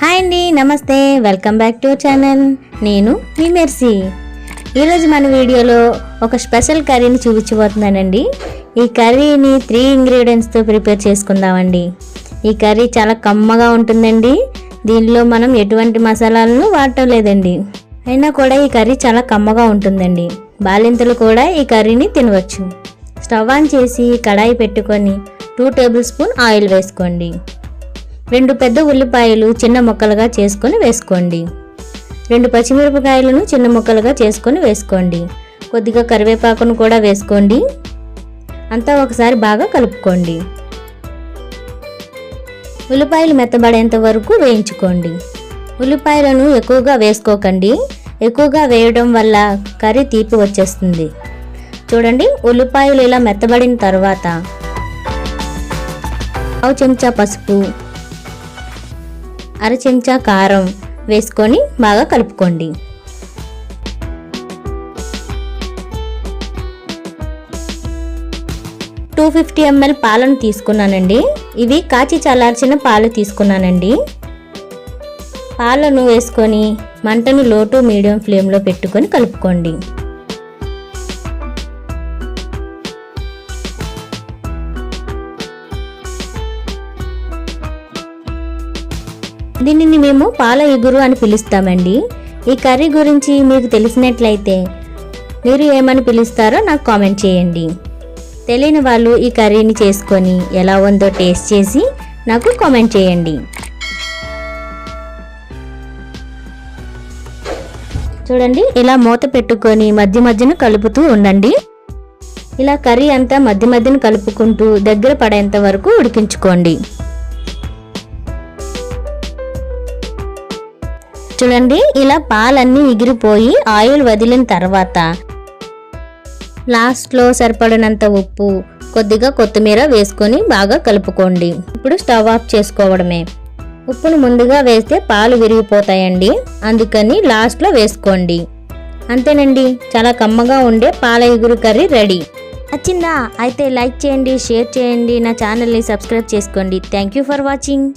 Hi అండి నమస్తే. Welcome back to channel. నేను మీ మెర్సీ. ఈరోజు మన వీడియోలో ఒక స్పెషల్ కర్రీని చూపించబోతున్నానండి. ఈ కర్రీని త్రీ ఇంగ్రీడియంట్స్తో ప్రిపేర్ చేసుకుందామండి. ఈ కర్రీ చాలా కమ్మగా ఉంటుందండి. దీనిలో మనం ఎటువంటి మసాలాలను వాడటం లేదండి అయినా కూడా ఈ కర్రీ చాలా కమ్మగా ఉంటుందండి. బాలింతలు కూడా ఈ కర్రీని తినవచ్చు. స్టవ్ ఆన్ చేసి కడాయి పెట్టుకొని టూ టేబుల్ స్పూన్ ఆయిల్ వేసుకోండి. రెండు పెద్ద ఉల్లిపాయలు చిన్న ముక్కలుగా చేసుకొని వేసుకోండి. రెండు పచ్చిమిరపకాయలను చిన్న ముక్కలుగా చేసుకొని వేసుకోండి. కొద్దిగా కరివేపాకును కూడా వేసుకోండి. అంతా ఒకసారి బాగా కలుపుకోండి. ఉల్లిపాయలు మెత్తబడేంత వరకు వేయించుకోండి. ఉల్లిపాయలను ఎక్కువగా వేసుకోకండి. ఎక్కువగా వేయడం వల్ల కర్రీ తీపి వచ్చేస్తుంది. చూడండి ఉల్లిపాయలు ఇలా మెత్తబడిన తర్వాత పావు చెంచా పసుపు అర చెంచా కారం వేసుకొని బాగా కలుపుకోండి. టూ ఫిఫ్టీ ఎంఎల్ పాలను తీసుకున్నానండి. ఇవి కాచి చల్లార్చిన పాలు తీసుకున్నానండి. పాలను వేసుకొని మంటను లో టు మీడియం ఫ్లేమ్లో పెట్టుకొని కలుపుకోండి. దీనిని మేము పాల ఎగురు అని పిలుస్తామండి. ఈ కర్రీ గురించి మీకు తెలిసినట్లయితే మీరు ఏమని పిలుస్తారో నాకు కామెంట్ చేయండి. తెలియని వాళ్ళు ఈ కర్రీని చేసుకొని ఎలా ఉందో టేస్ట్ చేసి నాకు కామెంట్ చేయండి. చూడండి ఇలా మూత పెట్టుకొని మధ్య మధ్యన కలుపుతూ ఉండండి. ఇలా కర్రీ అంతా మధ్య మధ్యన కలుపుకుంటూ దగ్గర పడేంత వరకు ఉడికించుకోండి. చూడండి ఇలా పాలన్నీ ఎగిరిపోయి ఆయిల్ వదిలిన తర్వాత లాస్ట్లో సరిపడినంత ఉప్పు కొద్దిగా కొత్తిమీర వేసుకొని బాగా కలుపుకోండి. ఇప్పుడు స్టవ్ ఆఫ్ చేసుకోవడమే. ఉప్పును ముందుగా వేస్తే పాలు విరిగిపోతాయండి. అందుకని లాస్ట్లో వేసుకోండి. అంతేనండి చాలా కమ్మగా ఉండే పాల ఎగురు కర్రీ రెడీ. నచ్చిందా? అయితే లైక్ చేయండి షేర్ చేయండి. నా ఛానల్ని సబ్స్క్రైబ్ చేసుకోండి. Thank you for watching.